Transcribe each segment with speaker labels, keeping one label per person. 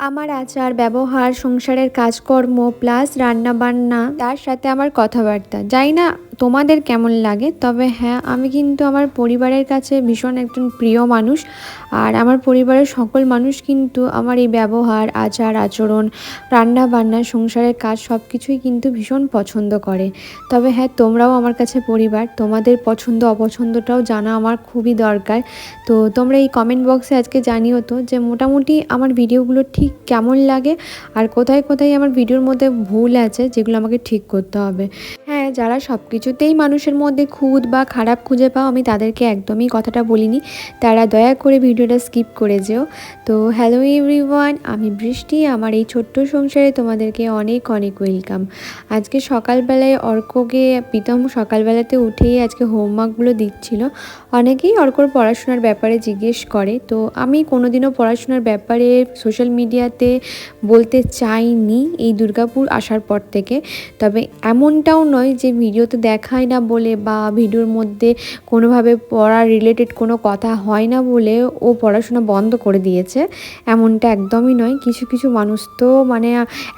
Speaker 1: আমার আচার ব্যবহার সংসারের কাজকর্ম প্লাস রান্নাবান্না তার সাথে আমার কথাবার্তা যাই না? তোমাদের কেমন লাগে? তবে হ্যাঁ আমি কিন্তু আমার পরিবারের কাছে ভীষণ একজন প্রিয় মানুষ। আর আমার পরিবারের সকল মানুষ কিন্তু আমার এই ব্যবহার, আচার, আচরণ রান্না বান্না সংসারের কাজ সব কিছুই কিন্তু ভীষণ পছন্দ করে। তবে হ্যাঁ তোমরাও আমার কাছে পরিবার, তোমাদের পছন্দ, অপছন্দটাও জানা আমার খুবই দরকার। তো তোমরা এই কমেন্ট বক্সে আজকে জানিও তো যে মোটামুটি আমার ভিডিওগুলো ঠিক কেমন লাগে আর কোথায় কোথায় আমার ভিডিওর মধ্যে ভুল আছে যেগুলো আমাকে ঠিক করতে হবে। হ্যাঁ যারা সব কিছুতেই মানুষের মধ্যে খুঁত বা খারাপ খুঁজে পাও, আমি তাদেরকে একদমই কথাটা বলিনি। তারা দয়া করে ভিডিওটা স্কিপ করে যেও। তো হ্যালো এভরিওয়ান, আমি বৃষ্টি, আমার এই ছোট্ট সংসারে তোমাদেরকে অনেক অনেক ওয়েলকাম। আজকে সকালবেলায় অর্ককে, প্রীতম সকালবেলাতে উঠেই আজকে হোমওয়ার্কগুলো দিচ্ছিল। অনেকেই অর্কর পড়াশোনার ব্যাপারে জিজ্ঞেস করে। তো আমি কোনোদিনও পড়াশোনার ব্যাপারে সোশ্যাল মিডিয়াতে বলতে চাইনি এই দুর্গাপুর আসার পর থেকে। তবে এমনটাও নয় যে ভিডিওতে দেখায় না বলে বা ভিডিওর মধ্যে কোনোভাবে পড়া রিলেটেড কোনো কথা হয় না বলে ও পড়াশোনা বন্ধ করে দিয়েছে। এমনটা একদমই নয়। কিছু কিছু মানুষ তো মানে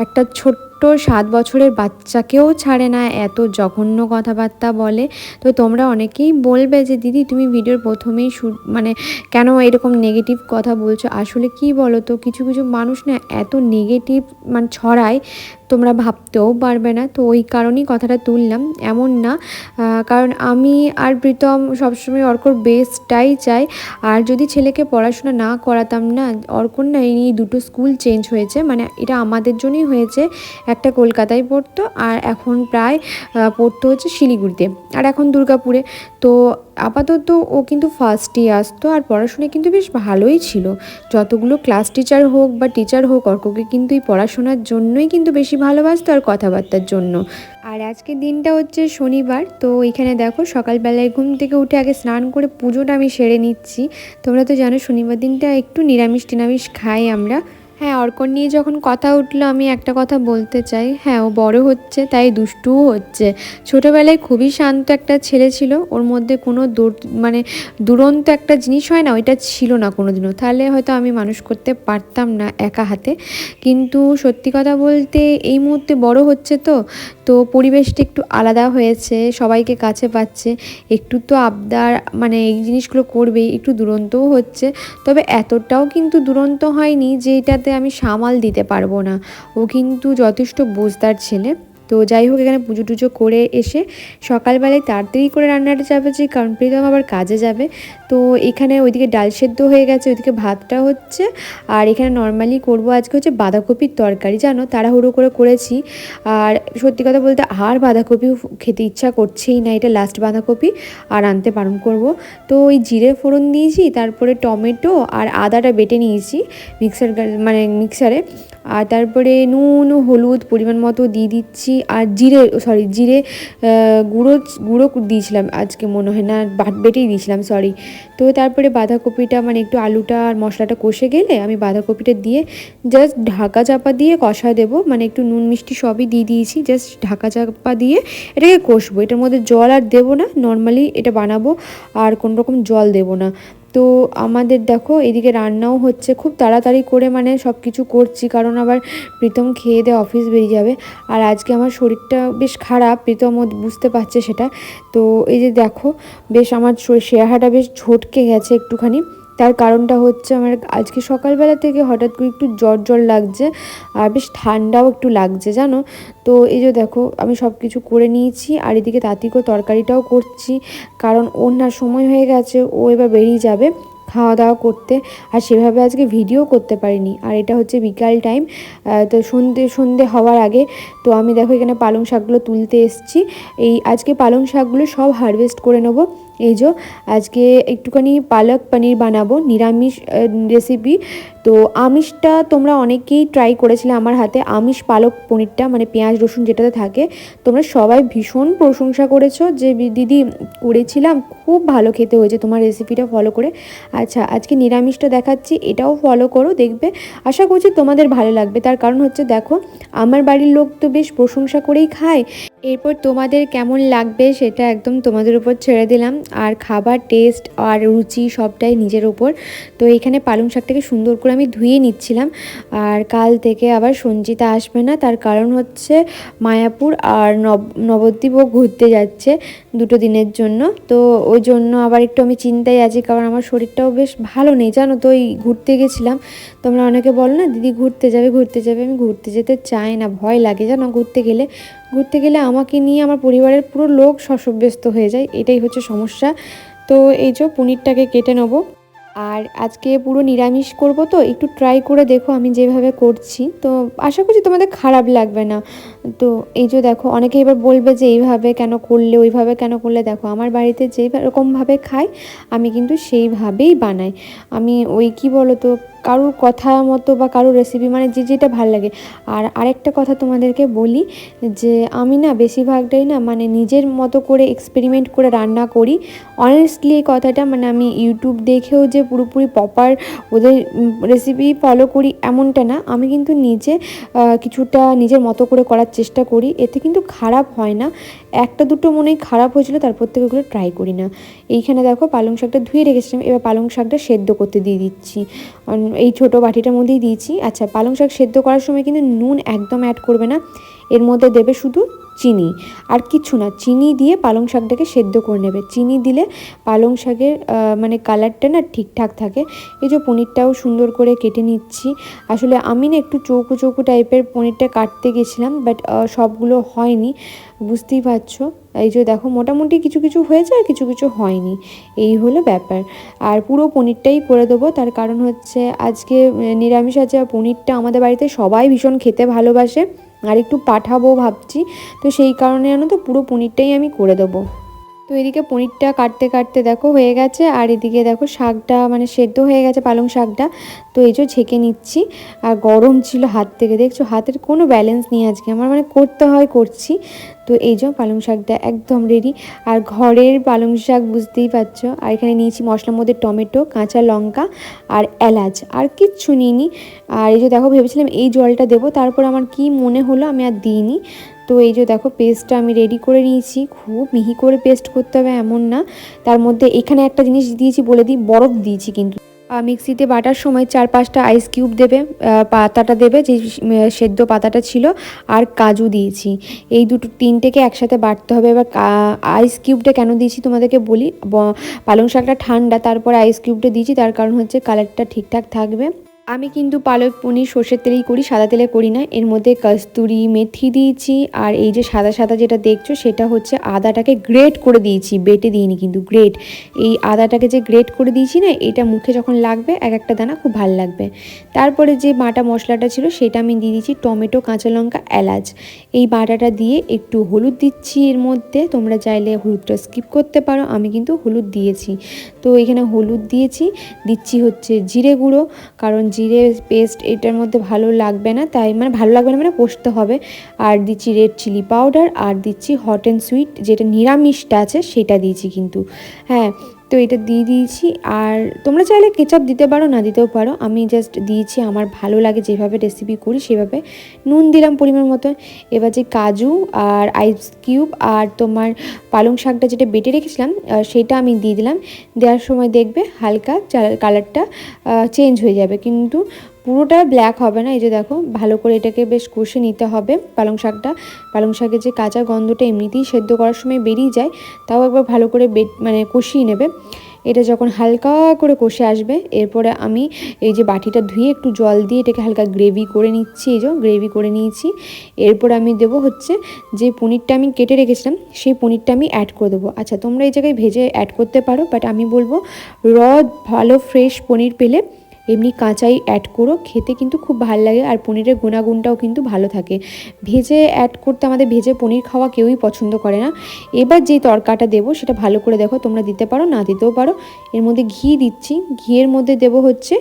Speaker 1: একটা ছোট্ট সাত বছরের বাচ্চাকেও ছাড়ে না, এত জঘন্য কথাবার্তা বলে। তো তোমরা অনেকেই বলবে যে, দিদি, তুমি ভিডিওর প্রথমেই মানে কেন এরকম নেগেটিভ কথা বলছো? আসলে কি বলো তো কিছু কিছু মানুষ না এত নেগেটিভ মানে ছড়ায়, তোমরা ভাবতেও পারবে না। তো ওই কারণেই কথাটা তুললাম। এমন না কারণ আমি আর প্রীতম সবসময় অর্কর বেস্টটাই চাই। আর যদি ছেলেকে পড়াশোনা না করাতাম না অর্কর না এই দুটো স্কুল চেঞ্জ হয়েছে। মানে এটা আমাদের জন্যই হয়েছে। একটা কলকাতায় পড়তো আর এখন প্রায় পড়তো হচ্ছে শিলিগুড়িতে। আর এখন দুর্গাপুরে। তো আপাতত ও কিন্তু ফার্স্টে আসতো আর পড়াশোনায় কিন্তু বেশ ভালোই ছিল। যতগুলো ক্লাস টিচার হোক বা টিচার হোক, অর্ককে কিন্তু এই পড়াশোনার জন্যই কিন্তু বেশি ভালোবাসতো আর কথাবার্তার জন্য। আর আজকে দিনটা হচ্ছে শনিবার। তো এখানে দেখো, সকালবেলায় ঘুম থেকে উঠে আগে স্নান করে পুজোটা আমি সেরে নিচ্ছি। তোমরা তো জানো, শনিবার দিনটা একটু নিরামিষ টিরামিষ খাই আমরা। হ্যাঁ অর্কন নিয়ে যখন কথা উঠল, আমি একটা কথা বলতে চাই। হ্যাঁ ও বড় হচ্ছে, তাই দুষ্টুও হচ্ছে। ছোটোবেলায় খুবই শান্ত একটা ছেলে ছিল, ওর মধ্যে কোনো দূর- মানে দুরন্ত একটা জিনিস হয় না, ওইটা ছিল না কোনো দিনও তাহলে হয়তো আমি মানুষ করতে পারতাম না একা হাতে। কিন্তু সত্যি কথা বলতে, এই মুহূর্তে বড় হচ্ছে তো তো পরিবেশটা একটু আলাদা হয়েছে, সবাইকে কাছে পাচ্ছে। একটু তো আবদার মানে এই জিনিসগুলো করবেই, একটু দুরন্তও হচ্ছে। তবে এতটাও কিন্তু দুরন্ত হয়নি যে এটাতে আমি সামাল দিতে পারব না। ও কিন্তু যথেষ্ট বোঝদার ছেলে। তো যাই হোক, এখানে পুজো টুজো করে এসে সকালবেলায় তাড়াতাড়ি করে রান্নাটা চাপেছি কারণ প্রীতম আবার কাজে যাবে। তো এখানে ওইদিকে ডাল সেদ্ধ হয়ে গেছে, ওইদিকে ভাতটা হচ্ছে। আর এখানে নর্মালি করব আজকে হচ্ছে বাঁধাকপির তরকারি, জানো? তাড়াহুড়ো করে করেছি। আর সত্যি কথা বলতে আর বাঁধাকপি খেতে ইচ্ছা করছেই না। এটা লাস্ট বাঁধাকপি আর আনতে বারণ করব। তো ওই জিরে ফোড়ন দিয়েছি, তারপরে টমেটো আর আদাটা বেটে নিয়েছি মিক্সার মানে মিক্সারে আর তারপরে নুন হলুদ পরিমাণ মতো দিয়ে দিচ্ছি। আর জিরে সরি জিরে গুঁড়ো গুঁড়ো দিয়েছিলাম আজকে মনে হয় না বাট বেটেই দিয়েছিলাম সরি তো তারপরে বাঁধাকপিটা মানে একটু আলুটা আর মশলাটা কষে গেলে আমি বাঁধাকপিটা দিয়ে জাস্ট ঢাকা চাপা দিয়ে কষা দেবো। মানে একটু নুন মিষ্টি সবই দিয়ে দিয়েছি জাস্ট ঢাকা চাপা দিয়ে এটাকে কষবো। এটার মধ্যে জল আর দেবো না নর্মালি এটা বানাবো আর কোনো রকম জল দেবো না। তো আমাদের দেখো এদিকে রান্নাও হচ্ছে, খুব তাড়াতাড়ি করে মানে সব কিছু করছি, কারণ আবার প্রীতম খেয়ে দিয়ে অফিস বেরিয়ে যাবে। আর আজকে আমার শরীরটা বেশ খারাপ, প্রীতম ও বুঝতে পারছে সেটা। তো এই যে দেখো, বেশ আমার শেয়াহাটা বেশ ঝটকে গেছে একটুখানি। তার কারণটা হচ্ছে আমার আজকে সকালবেলা থেকে হঠাৎ করে একটু জ্বর জ্বর লাগছে আর বেশ ঠান্ডাও একটু লাগছে, জানো? তো এই যে দেখো, আমি সব কিছু করে নিয়েছি আর এদিকে তাঁতিকো তরকারিটাও করছি, কারণ না সময় হয়ে গেছে, ও এবার বেরিয়ে যাবে খাওয়া দাওয়া করতে আর সেভাবে আজকে ভিডিও করতে পারিনি। আর এটা হচ্ছে বিকাল টাইম তো সন্ধে সন্ধে হওয়ার আগে, তো আমি দেখো এখানে পালং শাকগুলো তুলতে এসেছি, এই আজকে পালং শাকগুলো সব হারভেস্ট করে নেব। এই যে, আজকে একটুখানি পালক পনির বানাবো, নিরামিষ রেসিপি তো আমিষটা তোমরা অনেকেই ট্রাই করেছিলে আমার হাতে। আমিষ পালক পনিরটা মানে পেঁয়াজ, রসুন যেটাতে থাকে, তোমরা সবাই ভীষণ প্রশংসা করেছ যে দিদি করেছিলাম। খুব ভালো খেতে হয়েছে তোমার রেসিপিটা ফলো করে। আচ্ছা আজকে নিরামিষটা দেখাচ্ছি, এটাও ফলো করো, দেখবে। আশা করছি তোমাদের ভালো লাগবে। তার কারণ হচ্ছে দেখো, আমার বাড়ির লোক তো বেশ প্রশংসা করেই খায়। এরপর তোমাদের কেমন লাগবে সেটা একদম তোমাদের উপর ছেড়ে দিলাম। আর খাবার টেস্ট আর রুচি সবটাই নিজের ওপর তো এখানে পালং শাকটাকে সুন্দর করে আমি ধুয়ে নিচ্ছিলাম। আর কাল থেকে আবার সঞ্চিতা আসবে না, তার কারণ হচ্ছে মায়াপুর আর নব, নবদ্বীপও ঘুরতে যাচ্ছে দুটো দিনের জন্য। তো ওই জন্য আবার একটু আমি চিন্তায় আছি, কারণ আমার শরীরটাও বেশ ভালো নেই। জানো তো ওই ঘুরতে গেছিলাম। তোমরা অনেকে বলো না, দিদি ঘুরতে যাবে ঘুরতে যাবে। আমি ঘুরতে যেতে চাই না, ভয় লাগে। জানো, ঘুরতে গেলে ঘুরতে গেলে আমাকে নিয়ে আমার পরিবারের পুরো লোক শশব্যস্ত হয়ে যায়, এটাই হচ্ছে সমস্যা। তো এই যে পনিরটাকে কেটে নেব। আর আজকে পুরো নিরামিষ করব তো, একটু ট্রাই করে দেখো আমি যেভাবে করছি। তো আশা করছি তোমাদের খারাপ লাগবে না। তো এই যে দেখো, অনেকে এবার বলবে যে এইভাবে কেন করলে, ওইভাবে কেন করলে। দেখো, আমার বাড়িতে যেই রকমভাবে খাই আমি কিন্তু সেইভাবেই বানাই। আমি ওই কি বলো তো কারোর কথা মতো বা কারোর রেসিপি মানে যে যেটা ভালো লাগে। আর আরেকটা কথা তোমাদেরকে বলি যে, আমি না বেশিরভাগটাই না মানে নিজের মতো করে এক্সপেরিমেন্ট করে রান্না করি। অনেস্টলি এই কথাটা মানে আমি ইউটিউব দেখেও যে পুরোপুরি প্রপার ওদের রেসিপি ফলো করি এমনটা না। আমি কিন্তু নিজে কিছুটা নিজের মতো করে করার চেষ্টা করি। এতে কিন্তু খারাপ হয় না। একটা দুটো মনেই খারাপ হয়েছিল, তারপর থেকে ওগুলো ট্রাই করি না। এইখানে দেখো পালং শাকটা ধুয়ে রেখেছিলাম, এবার পালং শাকটা সেদ্ধ করতে দিয়ে দিচ্ছি। এই ছোট বাটিটার মধ্যেই দিয়েছি। আচ্ছা পালং শাক সেদ্ধ করার সময় কিন্তু নুন একদম অ্যাড করবে না। এর মধ্যে দেবে শুধু চিনি। আর কিছু না, চিনি দিয়ে পালং শাকটাকে সেদ্ধ করে নেবে। চিনি দিলে পালং শাকের মানে কালারটা না ঠিকঠাক থাকে। এই যে পনিরটাও সুন্দর করে কেটে নিচ্ছি। আসলে আমি না একটু চৌকো চৌকো টাইপের পনিরটা কাটতে গেছিলাম, বাট সবগুলো হয়নি। বুঝতেই পারছ? এই যে দেখো, মোটামুটি কিছু কিছু হয়েছে আর কিছু কিছু হয়নি। এই হলো ব্যাপার। আর পুরো পনিরটাই করে দেবো। তার কারণ হচ্ছে আজকে নিরামিষ আছে পনিরটা আমাদের বাড়িতে সবাই ভীষণ খেতে ভালোবাসে। আর একটু পাঠাবো ভাবছি। তো সেই কারণে জানো তো পুরো পনিরটাই আমি করে দেবো। তো এদিকে পনিরটা কাটতে কাটতে দেখো হয়ে গেছে, আর এদিকে দেখো শাকটা মানে সেদ্ধ হয়ে গেছে পালং শাকটা। তো এই যে ছেঁকে নিচ্ছি, আর গরম ছিল হাত থেকে, দেখছ? হাতের কোনো ব্যালেন্স নেই আজকে, আমার মানে করতে হয় করছি। তো এই যে পালং শাকটা একদম রেডি আর ঘরের পালং শাক বুঝতেই পারছ? আর এখানে নিয়েছি মশলার মধ্যে টমেটো, কাঁচা লঙ্কা, আর এলাচ, আর কিচ্ছু নিইনি। আর এই যে দেখো, ভেবেছিলাম এই জলটা দেবো, তারপর আমার কি মনে হলো আমি আর দিইনি। তো এই যে দেখো পেস্টটা আমি রেডি করে নিয়েছি। খুব মিহি করে পেস্ট করতে হবে, এমন না। তার মধ্যে এখানে একটা জিনিস দিয়েছি, বলে দিই, বরফ দিয়েছি কিন্তু। মিক্সিতে বাটার সময় চার পাঁচটা আইস কিউব দেবে পাতাটা দেবে, যে সেদ্ধ পাতাটা ছিল, আর কাজু দিয়েছি। এই দুটো তিনটেকে একসাথে বাটতে হবে। এবার আইস কিউবটা কেন দিয়েছি তোমাদেরকে বলি? পালং শাকটা ঠান্ডা, তারপরে আইস কিউবটা দিয়েছি, তার কারণ হচ্ছে কালারটা ঠিকঠাক থাকবে। আমি কিন্তু পালক পনির সর্ষের তেলেই করি, সাদা তেলে করি না। এর মধ্যে কস্তুরি মেথি দিয়েছি আর এই যে সাদা সাদা যেটা দেখছ সেটা হচ্ছে আদাটাকে গ্রেট করে দিয়েছি, বেটে দিইনি কিন্তু, গ্রেট। এই আদাটাকে যে গ্রেট করে দিয়েছি না, এটা মুখে যখন লাগবে, এক একটা দানা খুব ভালো লাগবে। তারপরে যে বাটা মশলাটা ছিল সেটা আমি দিয়ে দিয়েছি টমেটো, কাঁচা লঙ্কা, এলাচ। এই বাটাটা দিয়ে একটু হলুদ দিচ্ছি এর মধ্যে, তোমরা চাইলে হলুদটা স্কিপ করতে পারো, আমি কিন্তু হলুদ দিয়েছি। তো এখানে হলুদ দিয়েছি, দিচ্ছি হচ্ছে জিরে গুঁড়ো, কারণ জিরে পেস্ট এটার মধ্যে ভালো লাগবে না, তাই মানে ভালো লাগবে না মানে কষতে হবে। আর দিচ্ছি রেড চিলি পাউডার আর দিচ্ছি হট অ্যান্ড সুইট যেটা নিরামিষটা আছে সেটা দিয়েছি কিন্তু। হ্যাঁ তো এটা দিয়ে দিয়েছি। আর তোমরা চাইলে কেচাপ দিতে পারো, না দিতেও পারো। আমি জাস্ট দিয়েছি, আমার ভালো লাগে যেভাবে রেসিপি করি, সেভাবে নুন দিলাম পরিমাণ মতো এবার যে কাজু আর আইস কিউব আর তোমার পালং শাকটা যেটা বেটে রেখেছিলাম সেটা আমি দিয়ে দিলাম। দেওয়ার সময় দেখবে হালকা কালারটা চেঞ্জ হয়ে যাবে। কিন্তু পুরোটা ব্ল্যাক হবে না। এই যে দেখো, ভালো করে এটাকে বেশ কষে নিতে হবে পালং শাকটা। পালং শাকের যে কাঁচা গন্ধটা এমনিতেই সেদ্ধ করার সময় বেরিয়ে যায়, তাও একবার ভালো করে মানে কষিয়ে নেবে। এটা যখন হালকা করে কষে আসবে, এরপরে আমি এই যে বাটিটা ধুয়ে একটু জল দিয়ে এটাকে হালকা গ্রেভি করে নিচ্ছি। এই যে গ্রেভি করে নিয়েছি। এরপর আমি দেবো হচ্ছে যে পনিরটা আমি কেটে রেখেছিলাম, সেই পনিরটা আমি অ্যাড করে দেবো। আচ্ছা তোমরা এই জায়গায় ভেজে অ্যাড করতে পারো বাট আমি বলব র ভালো ফ্রেশ পনির পেলে এমনি কাঁচাই অ্যাড করো, খেতে কিন্তু খুব ভালো লাগে আর পনিরের গুণাগুণটাও কিন্তু ভালো থাকে। ভেজে অ্যাড করতে আমাদের ভেজে পনির খাওয়া কেউই পছন্দ করে না। এবার যে তরকাটা দেবো সেটা ভালো করে দেখো, তোমরা দিতে পারো, না দিতেও পারো। এর মধ্যে ঘি দিচ্ছি। ঘিয়ের মধ্যে দেবো হচ্ছে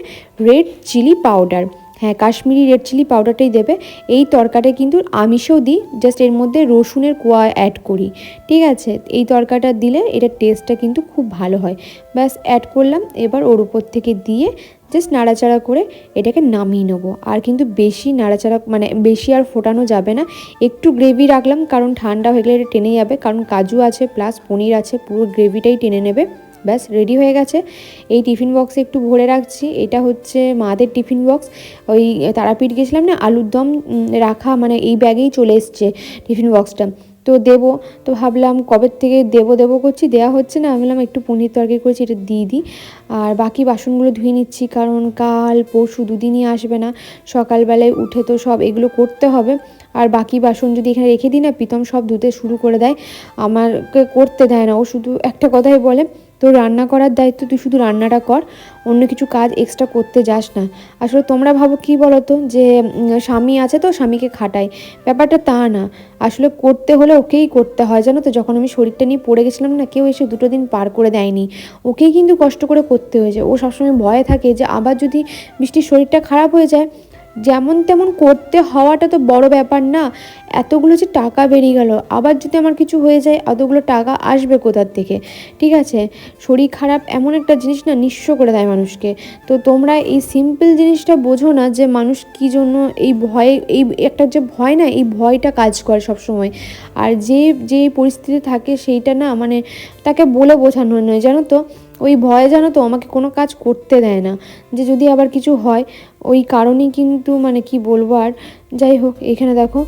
Speaker 1: রেড চিলি পাউডার হ্যাঁ কাশ্মীরি রেড চিলি পাউডারটাই দেবে। এই তরকাটা কিন্তু আমিষও দিই জাস্ট এর মধ্যে রসুনের কোয়া অ্যাড করি। ঠিক আছে? এই তরকাটা দিলে এটার টেস্টটা কিন্তু খুব ভালো হয়। ব্যাস অ্যাড করলাম। এবার ওর উপর থেকে দিয়ে জাস্ট নাড়াচাড়া করে এটাকে নামিয়ে নেব। আর কিন্তু বেশি নাড়াচাড়া মানে বেশি আর ফোটানো যাবে না। একটু গ্রেভি রাখলাম, কারণ ঠান্ডা হয়ে গেলে এটা টেনে যাবে। কারণ কাজু আছে প্লাস পনির আছে, পুরো গ্রেভিটাই টেনে নেবে। ব্যাস রেডি হয়ে গেছে। এই টিফিন বক্সে একটু ভরে রাখছি। এটা হচ্ছে মাদের টিফিন বক্স ওই তারাপীঠ গেছিলাম না আলুর দম রাখা মানে এই ব্যাগেই চলে এসছে টিফিন বক্সটা তো দেব। তো ভাবলাম কবে থেকে দেব দেব করছি, দেয়া হচ্ছে না। আমি একটু পনির তরকারি করেছি, এটা দিয়ে দিই। আর বাকি বাসনগুলো ধুয়ে নিচ্ছি, কারণ কাল, পরশু দুদিনই আসবে না। সকালবেলায় উঠে তো সব এগুলো করতে হবে। আর বাকি বাসন যদি এখানে রেখে দিই না, প্রীতম সব ধুতে শুরু করে দেয়। আমাকে করতে দেয় না। ও শুধু একটা কথাই বলে তো রান্না করার দায়িত্ব তুই শুধু রান্নাটা কর, অন্য কিছু কাজ এক্সট্রা করতে যাস না। আসলে তোমরা ভাবো কি বলো তো যে স্বামী আছে তো স্বামীকে খাটায় ব্যাপারটা তা না। আসলে করতে হলে ওকেই করতে হয়, জানো তো? যখন আমি শরীরটা নিয়ে পড়ে গেছিলাম না, কেউ এসে দুটো দিন পার করে দেয়নি। ওকেই কিন্তু কষ্ট করে করতে হয়েছে। ও সবসময় ভয়ে থাকে যে, আবার যদি বৃষ্টির শরীরটা খারাপ হয়ে যায় যেমন তেমন করতে হওয়াটা তো বড় ব্যাপার না। এতগুলো যে টাকা বেরিয়ে গেল, আবার যদি আমার কিছু হয়ে যায়, এতগুলো টাকা আসবে কোথার থেকে? ঠিক আছে, শরীর খারাপ এমন একটা জিনিস না, নিঃস্ব করে দেয় মানুষকে। তো তোমরা এই সিম্পল জিনিসটা বোঝো না যে মানুষ কী জন্য এই ভয়ে, এই একটা যে ভয় না, এই ভয়টা কাজ করে সবসময়। আর যে যে পরিস্থিতি থাকে সেইটা না মানে তাকে বলে বোঝানো নয়। জানো তো, ওই ভয়ে জানো তো আমাকে কোনো কাজ করতে দেয় না। যে যদি আবার কিছু হয় ওই কারণেই কিন্তু মানে কি বলব আর, যাই হোক, এখানে দেখো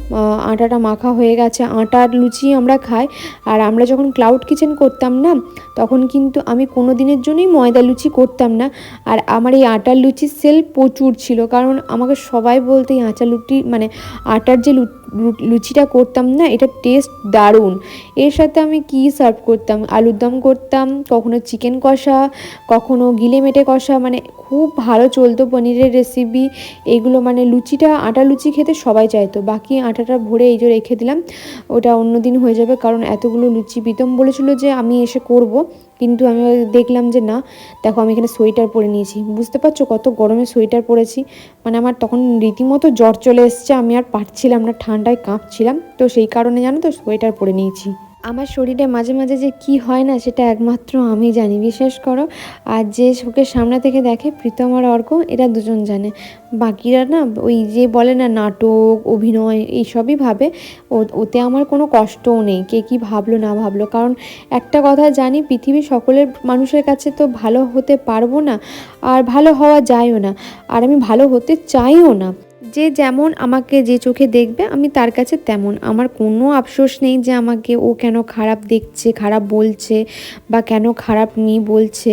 Speaker 1: আটাটা মাখা হয়ে গেছে আটার লুচি আমরা খাই, আর আমরা যখন ক্লাউড কিচেন করতাম না, তখন কিন্তু আমি কোনো দিনের জন্যই ময়দা লুচি করতাম না, আর আমার এই আটার লুচির সেল প্রচুর ছিল, কারণ আমাকে সবাই বলতে, এই আটা লুটি মানে আটার যে লুচিটা করতাম না, এটা টেস্ট দারুণ। এর সাথে আমি কি সার্ভ করতাম? আলুর দম করতাম, কখনো চিকেন কষা, কখনো গিলে মেটে কষা মানে খুব ভালো চলতো পনিরের রেসিপি এগুলো মানে লুচিটা, আটা লুচি খেতে সবাই চাইতো বাকি আটাটা ভরে এই যে রেখে দিলাম, ওটা অন্য দিন হয়ে যাবে কারণ এতগুলো লুচি প্রীতম বলেছিল যে আমি এসে করব, কিন্তু আমি দেখলাম যে না, দেখো আমি এখানে সোয়েটার পরে নিয়েছি। বুঝতে পারছ কত গরমে সোয়েটার পরেছি? মানে আমার তখন রীতিমতো জ্বর চলে এসছে, আমি আর পারছিলাম না, ঠান্ডায় কাঁপছিলাম। তো সেই কারণে জানো তো, সোয়েটার পরে নিয়েছি। আমার শরীরে মাঝে মাঝে যে কি হয় না, সেটা একমাত্র আমি জানি। বিশেষ করো, আর যে চোখের সামনে থেকে দেখে প্রীতম আর অর্ক, এরা দুজন জানে। বাকিরা না, ওই যে বলে না, নাটক, অভিনয়, এইসবই ভাবে। ও- ওতে আমার কোনো কষ্টও নেই, কে কি ভাবলো, না ভাবলো। কারণ একটা কথা জানি, পৃথিবীর সকলের মানুষের কাছে তো ভালো হতে পারব না, আর ভালো হওয়া যায়ও না। আর আমি ভালো হতে চাইও না। যে যেমন আমাকে যে চোখে দেখবে, আমি তার কাছে তেমন। আমার কোনো আফসোস নেই যে আমাকে ও কেন খারাপ দেখছে, খারাপ বলছে বা কেন খারাপ নি বলছে।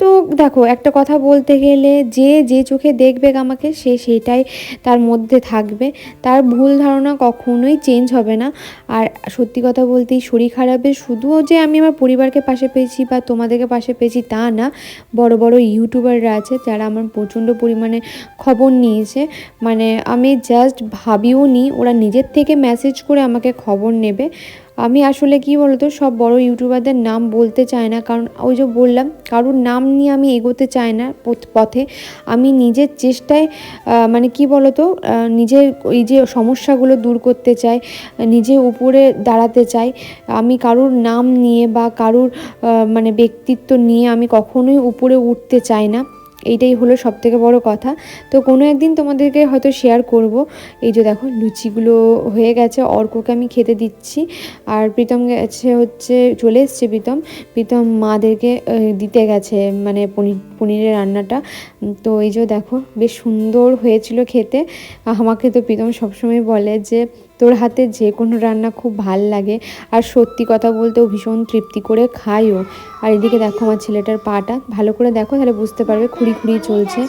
Speaker 1: তো দেখো, একটা কথা বলতে গেলে যে যে চোখে দেখবে আমাকে, সে সেটাই তার মধ্যে থাকবে। তার ভুল ধারণা কখনোই চেঞ্জ হবে না। আর সত্যি কথা বলতে শরীর খারাপে শুধুও যে আমি আমার পরিবারকে পাশে পেয়েছি বা তোমাদেরকে পাশে পেয়েছি তা না, বড় বড় ইউটিউবাররা আছে যারা আমার প্রচণ্ড পরিমাণে খবর নিয়েছে। মানে আমি জাস্ট ভাবিও নি, ওরা নিজের থেকে মেসেজ করে আমাকে খবর নেবে। আমি আসলে কি বলতো, সব বড় ইউটিউবারদের নাম বলতে চাই না। কারণ ওই যে বললাম, কারোর নাম নিয়ে আমি এগোতে চাই না পথ- আমি নিজের চেষ্টায় মানে কি বলতো নিজের এই যে সমস্যাগুলো দূর করতে চাই, নিজে উপরে দাঁড়াতে চাই। আমি কারোর নাম নিয়ে বা কারোর মানে ব্যক্তিত্ব নিয়ে আমি কখনোই উপরে উঠতে চাই না। এইটাই হলো সব থেকে বড় কথা। তো কোনো একদিন তোমাদেরকে হয়তো শেয়ার করব। এই যে দেখো, লুচিগুলো হয়ে গেছে, অর্ককে আমি খেতে দিচ্ছি। আর প্রীতম গেছে হচ্ছে, চলে এসছে প্রীতম। প্রীতম মাদেরকে দিতে গেছে মানে পনির, পনিরের রান্নাটা। তো এই যে দেখো, বেশ সুন্দর হয়েছিল খেতে। আমাকে তো প্রীতম সবসময় বলে যে তোর হাতে যে কোনো রান্না খুব ভালো লাগে। আর সত্যি কথা বলতেও ভীষণ তৃপ্তি করে খাইও। আর এদিকে দেখো আমার ছেলেটার পাটা। ভালো করে দেখো, তাহলে বুঝতে পারবে খুঁড়ি খুঁড়ি চলছে।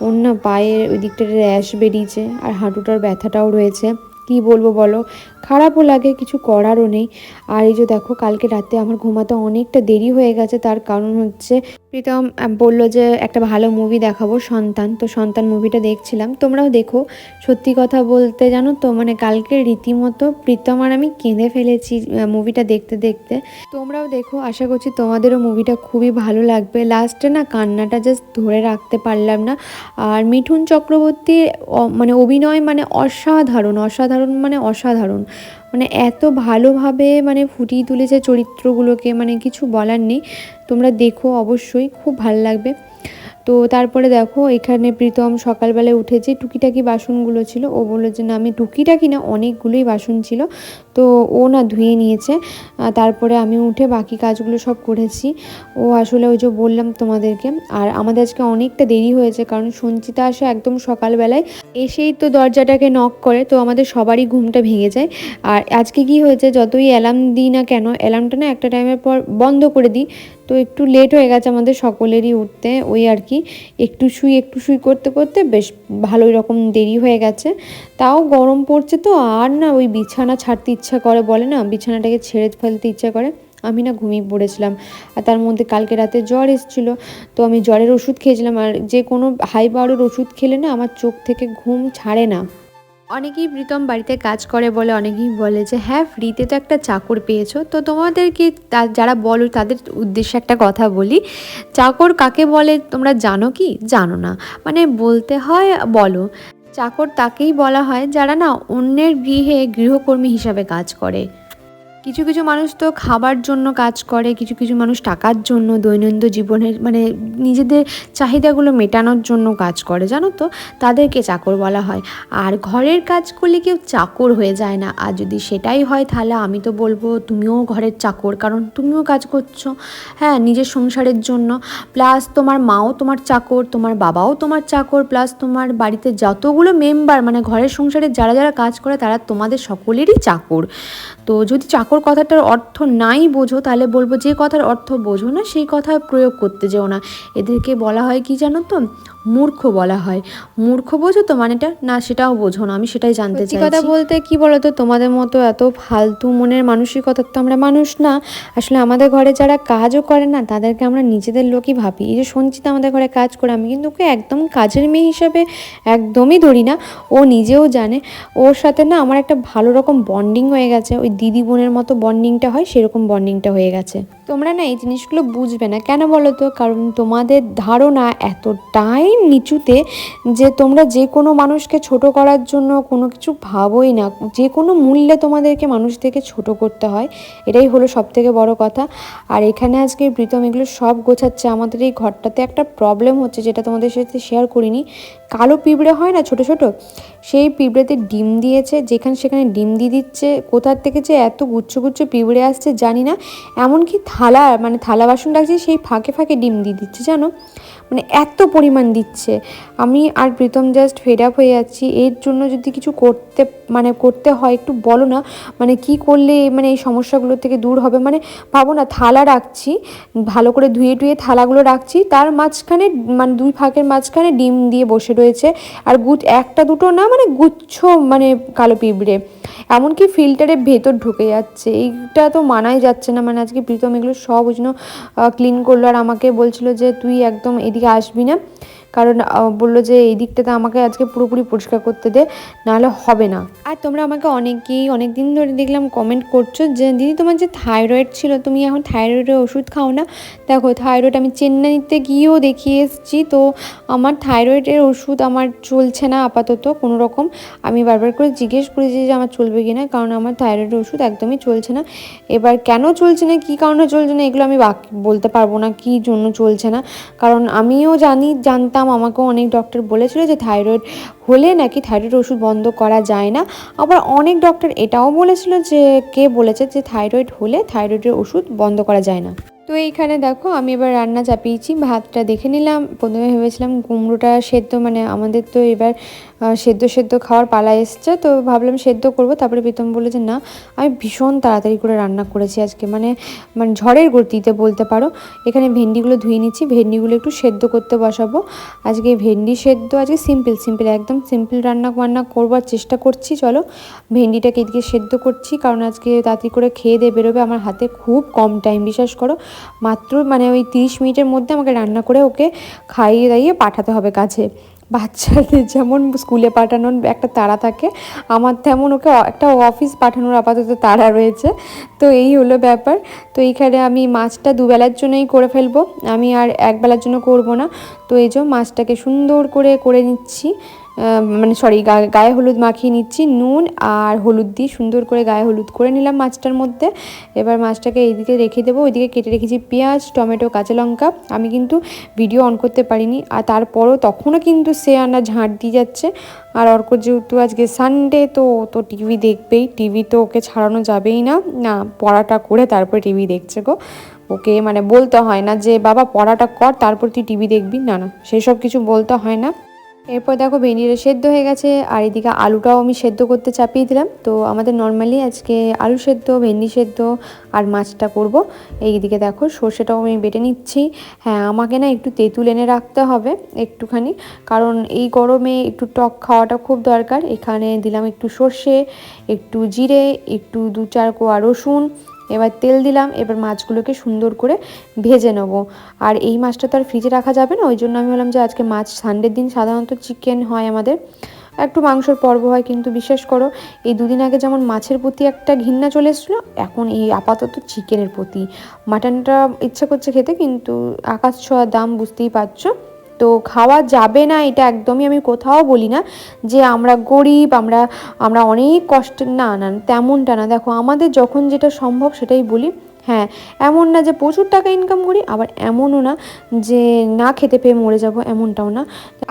Speaker 1: ওর না পায়ের ওই দিকটাতে র্যাশ বেরিয়েছে আর হাঁটুটার ব্যথাটাও রয়েছে। কি বলব বলো? খারাপও লাগে, কিছু করারও নেই। আর এই যে দেখো, কালকে রাতে আমার ঘুমাতে অনেকটা দেরি হয়ে গেছে, তার কারণ হচ্ছে প্রীতম বলল যে একটা ভালো মুভি দেখাবো, সন্তান। তো সন্তান মুভিটা দেখছিলাম। তোমরাও দেখো। সত্যি কথা বলতে জানো তো মানে কালকে রীতিমতো প্রীতম আর আমি কেঁদে ফেলেছি মুভিটা দেখতে দেখতে। তোমরাও দেখো, আশা করছি তোমাদেরও মুভিটা খুবই ভালো লাগবে। লাস্টে না কান্নাটা জাস্ট ধরে রাখতে পারলাম না। আর মিঠুন চক্রবর্তীর, অ- মানে অভিনয় মানে অসাধারণ অসাধারণ মানে অসাধারণ। মানে এত ভালোভাবে মানে ফুটিয়ে তুলেছে চরিত্রগুলোকে মানে কিছু বলার নেই। তোমরা দেখো অবশ্যই, খুব ভালো লাগবে। তো তারপরে দেখো, এখানে প্রীতম সকালবেলায় উঠেছে, টুকিটাকি বাসনগুলো ছিল। ও বলল যে, না, আমি টুকিটাকি না, অনেকগুলোই বাসন ছিল। তো ও না ধুয়ে নিয়েছে। তারপরে আমি উঠে বাকি কাজগুলো সব করেছি। ও আসলে ওই যে বললাম তোমাদেরকে, আর আমাদের আজকে অনেকটা দেরি হয়েছে, কারণ সঞ্চিতা আসে একদম সকালবেলায়। এসেই তো দরজাটাকে নক করে, তো আমাদের সবারই ঘুমটা ভেঙে যায়। আর আজকে কি হয়েছে, যতই অ্যালার্ম দিই না কেন অ্যালার্মটা না একটা টাইমের পর বন্ধ করে দিই। তো একটু লেট হয়ে গেছে আমাদের সকলেরই উঠতে, ওই আর কি। একটু শুই একটু শুই করতে করতে বেশ ভালোই রকম দেরি হয়ে গেছে। তাও গরম পড়ছে তো, আর না ওই বিছানা ছাড়তে ইচ্ছা করে বলে না, বিছানাটাকে ছেড়ে ফেলতে ইচ্ছা করে। আমি না ঘুমিয়ে পড়েছিলাম। আর তার মধ্যে কালকে রাতে জ্বর এসেছিল। তো আমি জ্বরের ওষুধ খেয়েছিলাম। আর যে কোনো হাই পাওয়ারের ওষুধ খেলে না আমার চোখ থেকে ঘুম ছাড়ে না। অনেকেই প্রীতম বাড়িতে কাজ করে বলে, অনেকেই বলে যে হ্যাঁ ফ্রিতে তো একটা চাকর পেয়েছ। তো তোমাদেরকে যারা বলো, তাদের উদ্দেশ্যে একটা কথা বলি। চাকর কাকে বলে তোমরা জানো কি? জানো না। মানে বলতে হয়, বলো। চাকর তাকেই বলা হয় যারা না অন্যের গৃহে গৃহকর্মী হিসাবে কাজ করে। কিছু কিছু মানুষ তো খাবার জন্য কাজ করে, কিছু কিছু মানুষ টাকার জন্য দৈনন্দিন জীবনের মানে নিজেদের চাহিদাগুলো মেটানোর জন্য কাজ করে, জানো তো? তাদেরকে চাকর বলা হয়। আর ঘরের কাজ করলে কেউ চাকর হয়ে যায় না। আর যদি সেটাই হয় তাহলে আমি তো বলব তুমিও ঘরের চাকর, কারণ তুমিও কাজ করছ হ্যাঁ নিজের সংসারের জন্য। প্লাস তোমার মাও তোমার চাকর, তোমার বাবাও তোমার চাকর, প্লাস তোমার বাড়িতে যতগুলো মেম্বার মানে ঘরের সংসারে যারা যারা কাজ করে তারা তোমাদের সকলেরই চাকর। তো যদি চাকর কথাটার অর্থ নাই বোঝো, তাহলে বলব যে কথার অর্থ বোঝো না, সেই কথা প্রয়োগ করতে যেও না। এদেরকে বলা হয় কি জানো তো? মূর্খ বলা হয়। মূর্খ বোঝো তো মানেটা? না সেটাও বোঝো না আমি সেটাই জানতে চাই কথা বলতে কি বলো তো তোমাদের মতো এত ফালতু মনের মানসিকতার তো আমরা মানুষ না। আসলে আমাদের ঘরে যারা কাজও করে না তাদেরকে আমরা নিজেদের লোকই ভাবি। এই যে সঞ্চিতা আমাদের ঘরে কাজ করে আমি কিন্তু ওকে একদম কাজের মেয়ে হিসাবে একদমই ধরি না। ও নিজেও জানে। ওর সাথে না আমার একটা ভালো রকম বন্ডিং হয়ে গেছে। ওই দিদি বোনের মতো বন্ডিংটা হয় সেরকম বন্ডিংটা হয়ে গেছে। তোমরা না এই জিনিসগুলো বুঝবে না। কেন বলো তো কারণ তোমাদের ধারণা এতটাই নিচুতে যে তোমরা যে কোনো মানুষকে ছোট করার জন্য কোনো কিছু ভাবোই না। যে কোনো মূল্যে তোমাদেরকে মানুষ থেকে ছোট করতে হয়, এটাই হলো সব থেকে বড় কথা। আর এখানে আজকে প্রীতম এগুলো সব গোছাচ্ছে। আমাদের এই ঘরটাতে একটা প্রবলেম হচ্ছে যেটা তোমাদের সাথে শেয়ার করিনি। কালো পিঁপড়ে হয় না ছোট ছোট? সেই পিঁপড়েতে ডিম দিয়েছে, যেখানে সেখানে ডিম দিয়ে দিচ্ছে। কোথার থেকে যে এত গুচ্ছ গুচ্ছ পিঁপড়ে আসছে জানি না। এমনকি থালা মানে থালা বাসন রাখছে, সেই ফাঁকে ফাঁকে ডিম দিয়ে দিচ্ছে, জানো? মানে এত পরিমাণ দিচ্ছে। আমি আর প্রীতম জাস্ট ফেড আপ হয়ে যাচ্ছি। এর জন্য যদি কিছু করতে মানে করতে হয়, একটু বলো না মানে কি করলে মানে এই সমস্যাগুলো থেকে দূর হবে? মানে ভাবো না, থালা রাখছি, ভালো করে ধুয়ে টুয়ে থালাগুলো রাখছি, তার মাঝখানে মানে দুই ফাঁকের মাঝখানে ডিম দিয়ে বসে রয়েছে। আর গুছ, একটা দুটো না মানে গুচ্ছ মানে কালো পিঁপড়ে। এমনকি ফিল্টারের ভেতর ঢুকে যাচ্ছে। এইটা তো মানাই যাচ্ছে না। মানে আজকে প্রীতম এগুলো সব ওই জন্য ক্লিন করল। আর আমাকে বলছিল যে, তুই একদম এদিকে আসবি না কারণ বলল যে এই দিকটাতে আমাকে আজকে পুরোপুরি পরিষ্কার করতে দে, নাহলে হবে না। আর তোমরা আমাকে অনেকেই অনেক দিন ধরে দেখলাম কমেন্ট করছ যে, দিদি, তোমার যে থাইরয়েড ছিল, তুমি এখন থাইরয়েডের ওষুধ খাও না? দেখো থাইরয়েড আমি চেন্নাইতে গিয়েও দেখিয়ে এসেছি, তো আমার থাইরয়েডের ওষুধ আমার চলছে না আপাতত কোনো রকম। আমি বারবার করে জিজ্ঞেস করেছি যে, আমার চলবে কি না? কারণ আমার থাইরয়েডের ওষুধ একদমই চলছে না। এবার কেন চলছে না, কী কারণে চলছে না, এগুলো আমি বলতে পারব না, কী জন্য চলছে না? কারণ আমিও জানি, জানতাম আমাকেও অনেক ডক্টর বলেছিল যে থাইরয়েড হলে নাকি থাইরয়েড ওষুধ বন্ধ করা যায় না। আবার অনেক ডক্টর এটাও বলেছিল যে, কে বলেছে যে থাইরয়েড হলে থাইরয়েডের ওষুধ বন্ধ করা যায় না। তো এইখানে দেখো, আমি এবার রান্না চাপিয়েছি, ভাতটা দেখে নিলাম, প্রথমে ভেবেছিলাম কুমড়োটা সেদ্ধ মানে আমাদের তো এবার সেদ্ধ সেদ্ধ খাওয়ার পালা এসছে, তো ভাবলাম সেদ্ধ করব। তারপরে প্রীতম বলে যে, না, আমি ভীষণ তাড়াতাড়ি করে রান্না করেছি আজকে। মানে মানে ঝড়ের গতিতে বলতে পারো। এখানে ভেন্ডিগুলো ধুয়ে নিচ্ছি, ভেন্ডিগুলো একটু সেদ্ধ করতে বসাবো। আজকে ভেন্ডি সেদ্ধ, আজকে সিম্পল সিম্পল একদম সিম্পল রান্না বান্না করবার চেষ্টা করছি, চলো। ভেন্ডিটাকে এদিকে সেদ্ধ করছি, কারণ আজকে তাড়াতাড়ি করে খেয়ে দিয়ে বেরোবে। আমার হাতে খুব কম টাইম বিশ্বাস করো। মাত্র মানে ওই তিরিশ মিনিটের মধ্যে আমাকে রান্না করে ওকে খাইয়ে দাইয়ে পাঠাতে হবে কাছে। বাচ্চাদের যেমন স্কুলে পাঠানোর একটা তাড়া থাকে, আমার তেমন ওকে একটা অফিস পাঠানোর আপাতত তাড়া রয়েছে। তো এই হলো ব্যাপার। তো এইখানে আমি মাছটা দুবেলার জন্যই করে ফেলব। আমি আর একবেলার জন্য করব না। তো এই যে মাছটাকে সুন্দর করে করে নিচ্ছি। মানে সরি গায়ে হলুদ মাখিয়ে নিচ্ছি, নুন আর হলুদ দিয়ে সুন্দর করে গায়ে হলুদ করে নিলাম মাছটার মধ্যে। এবার মাছটাকে এইদিকে রেখে দেবো, ওইদিকে কেটে রেখেছি পেঁয়াজ, টমেটো, কাঁচা লঙ্কা। আমি কিন্তু ভিডিও অন করতে পারিনি, আর তারপরও তখনও কিন্তু সে আনা ঝাঁট দিয়ে যাচ্ছে। আর অর্ক যেহেতু আজকে সানডে তো তো টিভি দেখবেই। টিভি তো ওকে ছাড়ানো যাবেই না। না, পড়াটা করে তারপরে টিভি দেখছে গো। ওকে মানে বলতে হয় না যে, বাবা, পড়াটা কর, তারপর তুই টিভি দেখবি। না না, সেসব কিছু বলতে হয় না। এরপর দেখো ভেন্ডিটা সেদ্ধ হয়ে গেছে, আর এদিকে আলুটাও আমি সেদ্ধ করতে চাপিয়ে দিলাম। তো আমাদের নর্মালি আজকে আলু সেদ্ধ, ভেন্ডি সেদ্ধ আর মাছটা করব। এইদিকে দেখো সর্ষেটাও আমি বেটে নিচ্ছি। হ্যাঁ আমাকে না একটু তেঁতুল এনে রাখতে হবে একটুখানি, কারণ এই গরমে একটু টক খাওয়াটা খুব দরকার। এখানে দিলাম একটু সর্ষে, একটু জিরে, একটু দু চার কোয়া রসুন এবার তেল দিলাম, এবার মাছগুলোকে সুন্দর করে ভেজে নেব। আর এই মাছটা তো আর ফ্রিজে রাখা যাবে না, ওই জন্য আমি বললাম যে আজকে মাছ সানডের দিন সাধারণত চিকেন হয় আমাদের। একটু মাংসর পর্ব হয়, কিন্তু বিশ্বাস করো, এই দুদিন আগে যেমন মাছের প্রতি একটা ঘৃণা চলে এসেছিল, এখন এই আপাতত চিকেনের প্রতি। মাটনটা ইচ্ছা করছে খেতে, কিন্তু আকাশ ছোঁয়া দাম বুঝতেই পারছ। তো খাওয়া যাবে না, এটা একদমই আমি কোথাও বলি না যে আমরা গরিব, আমরা আমরা অনেক কষ্ট, না না, তেমনটা না। দেখো, আমাদের যখন যেটা সম্ভব সেটাই বলি। হ্যাঁ এমন না যে প্রচুর টাকা ইনকাম করি, আবার এমনও না যে না খেতে পেয়ে মরে যাব, এমনটাও না।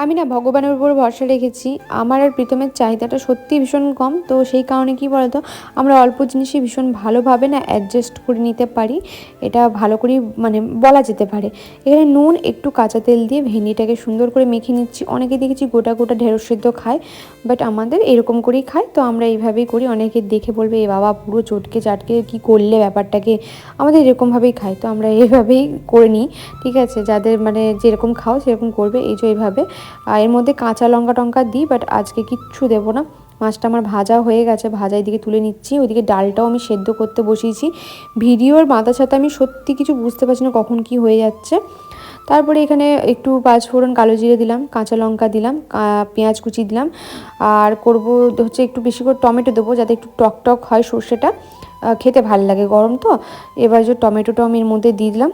Speaker 1: আমি না ভগবানের উপর ভরসা রেখেছি। আমার আর প্রীতমের চাহিদাটা সত্যি ভীষণ কম, তো সেই কারণে কি বলতো, আমরা অল্প জিনিসই ভীষণ ভালোভাবে না অ্যাডজাস্ট করে নিতে পারি। এটা ভালো করেই মানে বলা যেতে পারে। এখানে নুন, একটু কাঁচা তেল দিয়ে ভেন্ডিটাকে সুন্দর করে মেখে নিচ্ছি। অনেকে দেখেছি গোটা গোটা ঢেঁড়স সেদ্ধ খায় বাট আমাদের এরকম করেই খায়। তো আমরা এইভাবেই করি। অনেকে দেখে বলবে, এ বাবা, পুরো চটকে চাটকে কি করলে ব্যাপারটাকে আমাদের এরকমভাবেই খাই তো আমরা এইভাবেই করে নিই, ঠিক আছে? যাদের মানে যেরকম খাও সেরকম করবে, এই যে এইভাবে। আর এর মধ্যে কাঁচা লঙ্কা টঙ্কা দিই বাট আজকে কিচ্ছু দেবো না। মাছটা আমার ভাজা হয়ে গেছে, ভাজা এদিকে তুলে নিচ্ছি ওইদিকে ডালটাও আমি সেদ্ধ করতে বসিয়েছি। ভিডিওর মাথা ছাতা আমি সত্যি কিছু বুঝতে পারছি না কখন কি হয়ে যাচ্ছে। তারপরে এখানে একটু পাঁচ ফোড়ন কালো জিরে দিলাম, কাঁচা লঙ্কা দিলাম পেঁয়াজ কুচি দিলাম। আর করব হচ্ছে একটু বেশি করে টমেটো দেবো, যাতে একটু টক টক হয় সর্ষেটা। খেতে ভালো লাগে গরম তো। এবার যে টমেটোটা আমি এর মধ্যে দিয়ে দিলাম।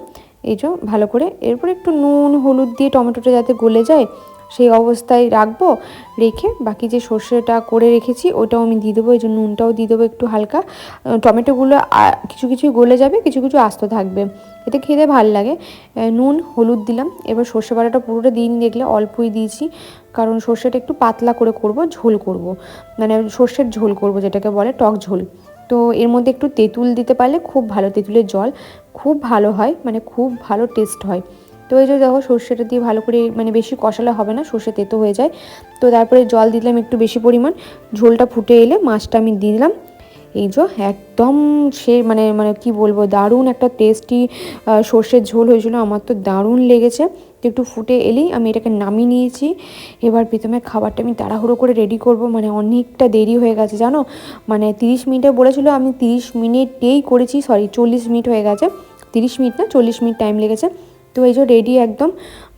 Speaker 1: এই যে ভালো করে। এরপর একটু নুন, হলুদ দিয়ে টমেটোটা যাতে গলে যায় সেই অবস্থায় রাখব, রেখে বাকি যে সর্ষেটা করে রেখেছি ওটাও আমি দিয়ে দেবো, এই জন্য নুনটাও দিয়ে দেবো একটু হালকা। টমেটোগুলো কিছু কিছু গলে যাবে, কিছু কিছু আস্ত থাকবে। এতে খেতে ভালো লাগে। নুন, হলুদ দিলাম। এবার সর্ষে বাটাটা পুরোটা দিন দেখলে অল্পই দিয়েছি, কারণ সর্ষেটা একটু পাতলা করে করব, ঝোল করব। মানে সর্ষের ঝোল করব যেটাকে বলে টক ঝোল। তো এর মধ্যে একটু তেঁতুল দিতে পারলে খুব ভালো, তেঁতুলের জল খুব ভালো হয় মানে খুব ভালো টেস্ট হয়। তো এই যে দেখো সর্ষেটা দিয়ে ভালো করে মানে বেশি কষালে হবে না, সর্ষে তেতো হয়ে যায়। তো তারপরে জল দিলাম একটু বেশি পরিমাণ। ঝোলটা ফুটে এলে মাছটা আমি দিয়ে দিলাম। এই যে একদম সে মানে মানে কি বলব, দারুণ একটা টেস্টি সর্ষের ঝোল হয়েছিল। আমার তো দারুণ লেগেছে। তো একটু ফুটে এলেই আমি এটাকে নামিয়ে নিয়েছি। এবার প্রথমে খাবারটা আমি তাড়াহুড়ো করে রেডি করব। মানে অনেকটা দেরি হয়ে গেছে, জানো? মানে তিরিশ মিনিটে বলেছিল, আমি তিরিশ মিনিটেই করেছি সরি চল্লিশ মিনিট হয়ে গেছে। তিরিশ মিনিট না, চল্লিশ মিনিট টাইম লেগেছে। তো এই যে রেডি একদম,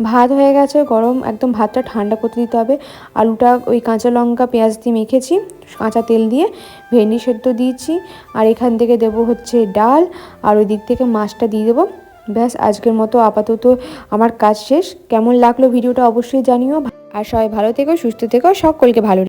Speaker 1: ভাত হয়ে গেছে, গরম একদম ভাতটা ঠান্ডা করতে দিতে হবে। আলুটা ওই কাঁচা লঙ্কা, পেঁয়াজ দিয়ে মেখেছি, কাঁচা তেল দিয়ে। ভেন্ডি সেদ্ধ দিয়েছি, আর এখান থেকে দেবো হচ্ছে ডাল, আর ওই দিক থেকে মাছটা দিয়ে দেবো। ব্যাস, আজকের মতো আপাতত আমার কাজ শেষ। কেমন লাগল ভিডিওটা অবশ্যই জানিও। আর সবাই ভালো থেকো, সুস্থ থেকো, সকলকে ভালো